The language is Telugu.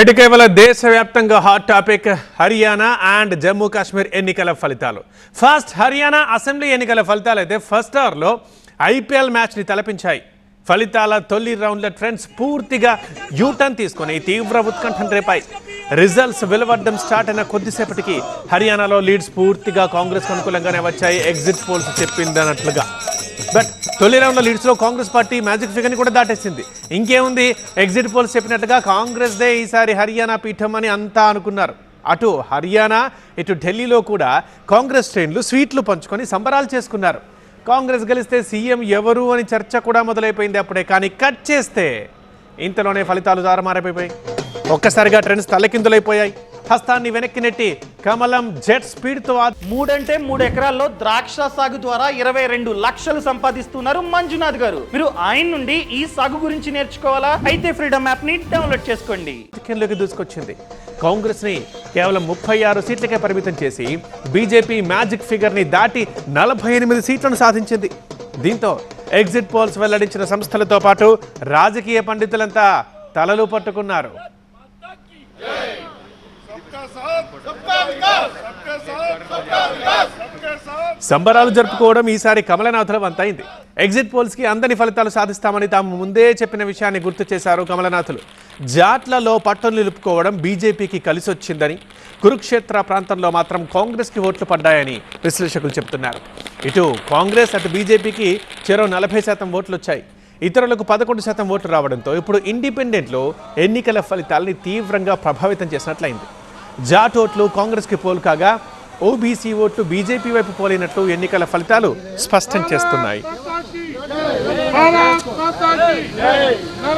ఇటీవల దేశవ్యాప్తంగా hot topic Haryana and Jammu Kashmir ఎన్నికల ఫలితాలు. ఫస్ట్ హర్యానా అసెంబ్లీ ఎన్నికల ఫలితాలు అయితే ఫస్ట్ అవర్లో ఐపీఎల్ మ్యాచ్ని తలపించాయి. ఫలితాల తొలి రౌండ్ల ట్రెండ్స్ పూర్తిగా యూటర్న్ తీసుకొని తీవ్ర ఉత్కంఠం రేపాయి. రిజల్ట్స్ వెలువడడం స్టార్ట్ అయిన కొద్దిసేపటికి హర్యానాలో లీడ్స్ పూర్తిగా కాంగ్రెస్ అనుకూలంగానే వచ్చాయి. ఎగ్జిట్ పోల్స్ చెప్పిందన్నట్లుగా. బట్ తొలి రౌండ్లో లీడ్స్లో కాంగ్రెస్ పార్టీ మ్యాజిక్ ఫిగర్ని కూడా దాటేసింది. ఇంకేముంది? ఎగ్జిట్ పోల్స్ చెప్పినట్టుగా కాంగ్రెస్దే ఈసారి హర్యానా పీఠం అని అంతా అనుకున్నారు. అటు హర్యానా ఇటు ఢిల్లీలో కూడా కాంగ్రెస్ శ్రేణులు స్వీట్లు పంచుకొని సంబరాలు చేసుకున్నారు. కాంగ్రెస్ గెలిస్తే సీఎం ఎవరు అని చర్చ కూడా మొదలైపోయింది అప్పుడే. కానీ కట్ చేస్తే ఇంతలోనే ఫలితాలు దారమారైపోయాయి ఒక్కసారిగా ట్రెండ్స్ తలకిందులైపోయాయి. హస్తాన్ని వెనక్కి నెట్టి కమలం జెట్ స్పీడ్తో మూడంటే మూడు ఎకరాల్లో ద్రాక్ష సాగు ద్వారా ఇరవై రెండు లక్షలు సంపాదిస్తున్నారు మంజునాథ్ గారు. మీరు ఆయన నుండి ఈ సాగు గురించి నేర్చుకోవాలా? అయితే ఫ్రీడమ్ యాప్ని డౌన్లోడ్ చేసుకోండి. దూసుకొచ్చింది. కాంగ్రెస్ని కేవలం ముప్పై ఆరు సీట్లకే పరిమితం చేసి బీజేపీ మ్యాజిక్ ఫిగర్ని దాటి నలభై ఎనిమిది సీట్లను సాధించింది. దీంతో ఎగ్జిట్ పోల్స్ వెల్లడించిన సంస్థలతో పాటు రాజకీయ పండితులంతా తలలు పట్టుకున్నారు. సంబరాలు జరుపుకోవడం ఈసారి కమలనాథుల వంతైంది. ఎగ్జిట్ పోల్స్కి అందని ఫలితాలు సాధిస్తామని తాము ముందే చెప్పిన విషయాన్ని గుర్తు చేశారు కమలనాథులు. జాట్లలో పట్టును నిలుపుకోవడం బీజేపీకి కలిసొచ్చిందని కురుక్షేత్ర ప్రాంతంలో మాత్రం కాంగ్రెస్కి ఓట్లు పడ్డాయని విశ్లేషకులు చెబుతున్నారు ఇటు కాంగ్రెస్ అటు బీజేపీకి చెరో నలభై శాతం ఓట్లు వచ్చాయి ఇతరులకు పదకొండు శాతం ఓట్లు రావడంతో ఇప్పుడు ఇండిపెండెంట్లో ఎన్నికల ఫలితాల్ని తీవ్రంగా ప్రభావితం చేసినట్లయింది. జాట్ ఓట్లు కాంగ్రెస్కి పోలు కాగా ఓబీసీ ఓట్లు బీజేపీ వైపు పోలినట్లు ఎన్నికల ఫలితాలు స్పష్టం చేస్తున్నాయి.